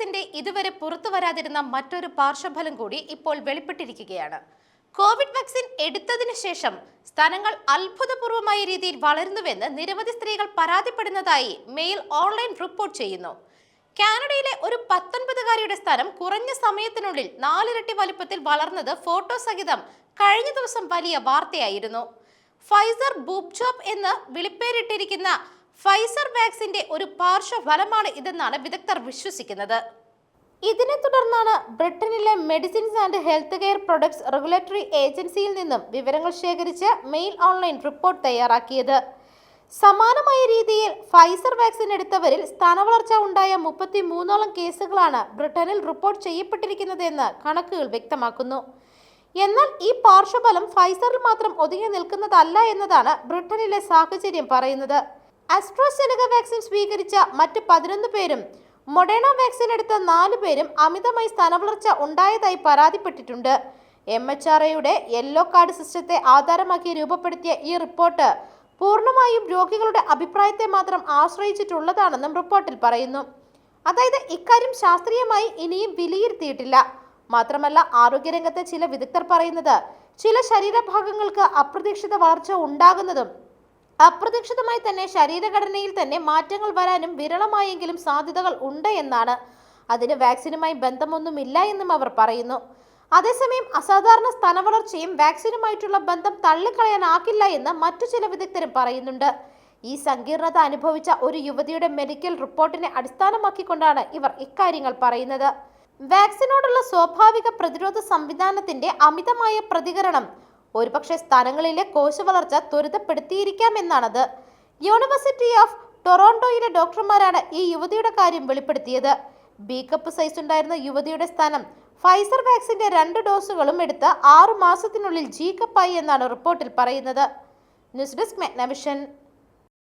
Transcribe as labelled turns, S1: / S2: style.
S1: വാക്സിന്റെ ഇതുവരെ പുറത്തു വരാതിരുന്ന മറ്റൊരു പാർശ്വഫലം കൂടി ഇപ്പോൾ വെളിപ്പെട്ടിരിക്കുകയാണ്. കോവിഡ് വാക്സിൻ എടുത്തതിനു ശേഷം സ്ഥലങ്ങൾ അത്ഭുതപൂർവമായ രീതിയിൽ വളരുന്നുവെന്ന് നിരവധി സ്ത്രീകൾ പരാതിപ്പെടുന്നതായി മെയിൽ ഓൺലൈൻ റിപ്പോർട്ട് ചെയ്യുന്നു. കാനഡയിലെ ഒരു പത്തൊൻപതുകാരിയുടെ സ്ഥലം കുറഞ്ഞ സമയത്തിനുള്ളിൽ നാലിരട്ടി വലിപ്പത്തിൽ വളർന്നത് ഫോട്ടോ സഹിതം കഴിഞ്ഞ ദിവസം വലിയ വാർത്തയായിരുന്നു. ഫൈസർ ബൂബ്ജോബ് എന്ന് വിളിപ്പേരിട്ടിരിക്കുന്ന ഫൈസർ വാക്സിന്റെ ഒരു പാർശ്വഫലമാണ് ഇതെന്നാണ് വിദഗ്ധർ വിശ്വസിക്കുന്നത്. ഇതിനെ തുടർന്നാണ് ബ്രിട്ടനിലെ medicines and health care products regulatory ഏജൻസിയിൽ നിന്നും വിവരങ്ങൾ ശേഖരിച്ച് മെയിൽ ഓൺലൈൻ റിപ്പോർട്ട് തയ്യാറാക്കിയത്. സമാനമായ രീതിയിൽ ഫൈസർ വാക്സിൻ എടുത്തവരിൽ സ്ഥാനവളർച്ച ഉണ്ടായ മുപ്പത്തി മൂന്നോളം കേസുകളാണ് ബ്രിട്ടനിൽ റിപ്പോർട്ട് ചെയ്യപ്പെട്ടിരിക്കുന്നതെന്ന് കണക്കുകൾ വ്യക്തമാക്കുന്നു. എന്നാൽ ഈ പാർശ്വഫലം ഫൈസറിൽ മാത്രം ഒതുങ്ങി നിൽക്കുന്നതല്ല എന്നതാണ് ബ്രിട്ടനിലെ സാഹചര്യം പറയുന്നത്. അസ്ട്രോസെനക വാക്സിൻ സ്വീകരിച്ച മറ്റ് പതിനൊന്ന് പേരും മൊഡേണ വാക്സിൻ എടുത്ത നാല് പേരും അമിതമായി സ്ഥാനവളർച്ച ഉണ്ടായതായി പരാതിപ്പെട്ടിട്ടുണ്ട്. എം എച്ച് ആർ എയുടെ യെല്ലോ കാർഡ് സിസ്റ്റത്തെ ആധാരമാക്കി രൂപപ്പെടുത്തിയ ഈ റിപ്പോർട്ട് പൂർണമായും രോഗികളുടെ അഭിപ്രായത്തെ മാത്രം ആശ്രയിച്ചിട്ടുള്ളതാണെന്നും റിപ്പോർട്ടിൽ പറയുന്നു. അതായത് ഇക്കാര്യം ശാസ്ത്രീയമായി ഇനിയും വിലയിരുത്തിയിട്ടില്ല. മാത്രമല്ല ആരോഗ്യരംഗത്തെ ചില വിദഗ്ധർ പറയുന്നത് ചില ശരീരഭാഗങ്ങൾക്ക് അപ്രതീക്ഷിത വളർച്ച ഉണ്ടാകുന്നതും അപ്രതീക്ഷിതമായി തന്നെ ശരീരഘടനയിൽ തന്നെ മാറ്റങ്ങൾ വരാനും വിരളമായെങ്കിലും സാധ്യതകൾ ഉണ്ട് എന്നാണ്. അതിന് വാക്സിനുമായി ബന്ധമൊന്നുമില്ല എന്നും അവർ പറയുന്നു. അതേസമയം അസാധാരണ സ്ഥാനവളർച്ചയും വാക്സിനുമായിട്ടുള്ള ബന്ധം തള്ളിക്കളയാനാകില്ല എന്ന് മറ്റു ചില വിദഗ്ധരും പറയുന്നുണ്ട്. ഈ സങ്കീർണത അനുഭവിച്ച ഒരു യുവതിയുടെ മെഡിക്കൽ റിപ്പോർട്ടിനെ അടിസ്ഥാനമാക്കിക്കൊണ്ടാണ് ഇവർ ഇക്കാര്യങ്ങൾ പറയുന്നത്. വാക്സിനോടുള്ള സ്വാഭാവിക പ്രതിരോധ സംവിധാനത്തിന്റെ അമിതമായ പ്രതികരണം ഒരുപക്ഷെ വളർച്ച കോശവളർച്ച ത്വരിതപ്പെടുത്തിയിരിക്കാമെന്നാണത്. യൂണിവേഴ്സിറ്റി ഓഫ് ടൊറോണ്ടോയിലെ ഡോക്ടർമാരാണ് ഈ യുവതിയുടെ കാര്യം വെളിപ്പെടുത്തിയത്. ബി കപ്പ് സൈസ് ഉണ്ടായിരുന്ന യുവതിയുടെ സ്ഥാനം ഫൈസർ വാക്സിന്റെ രണ്ട് ഡോസുകളും എടുത്ത് ആറു മാസത്തിനുള്ളിൽ ജി കപ്പായി എന്നാണ് റിപ്പോർട്ടിൽ പറയുന്നത്. News desk മെഗ്നവിഷൻ